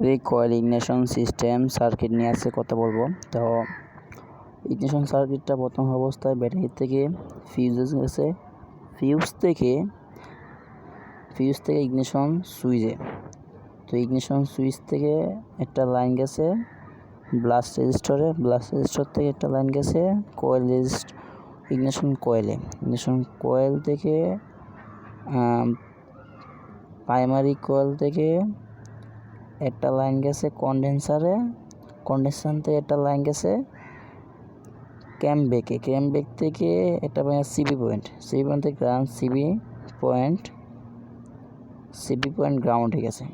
এই coil ignition system circuit নিয়ে আজকে কথা বলব। তো ইগনিশন সার্কিটটা প্রথম অবস্থায় ব্যাটারি থেকে ফিউজ গেছে। ফিউজ থেকে ফিউজ থেকে ইগনিশন সুইচে তো ইগনিশন সুইচ থেকে একটা লাইন গেছে ব্লাস্ট রেজিস্টরে ব্লাস্ট রেজিস্টর থেকে একটা লাইন গেছে কয়েল রেজিস্ট ইগনিশন কয়েলে ইগনিশন কয়েল থেকে প্রাইমারি কয়েল থেকে একটা লাইন গেছে কন্ডেন্সারে কন্ডেন্সার থেকে একটা লাইন গেছে ক্যামবেকে ক্যামবেক থেকে একটা সিবি পয়েন্ট সিবি পয়েন্ট থেকে ground CB point CB point গ্রাউন্ডে গেছে।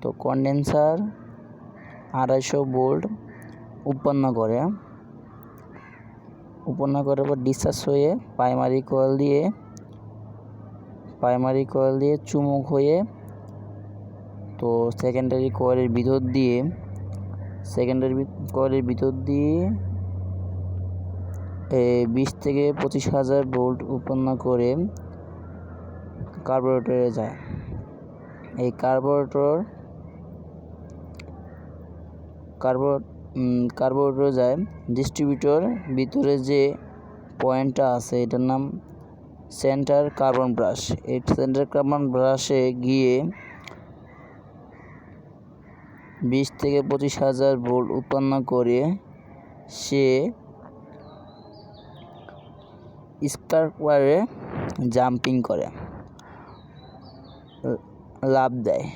তো কন্ডেন্সার আড়াইশো বোল্ট উৎপন্ন করে। উৎপন্ন করার পর ডিসচার্জ হয়ে প্রাইমারি কয়েল দিয়ে প্রাইমারি কয়েল দিয়ে চুমুক হয়ে তো সেকেন্ডারি কয়েলের ভিতর দিয়ে সেকেন্ডারি কয়েলের ভিতর দিয়ে বিশ থেকে পঁচিশ হাজার ভোল্ট উৎপন্ন করে কার্বোরেটরে যায়। এই কার্বোরেটর কার্বো কার্বোরেটরে যায়। ডিস্ট্রিবিউটর ভিতরে যে পয়েন্টটা আছে, এটার নাম সেন্টার কার্বন ব্রাশ এই সেন্টার কার্বন ব্রাশে গিয়ে বিশ থেকে পঁচিশ হাজার ভোল্ট উৎপন্ন করে সে স্পার্কওয়ারে জাম্পিং করে লাভ দেয়।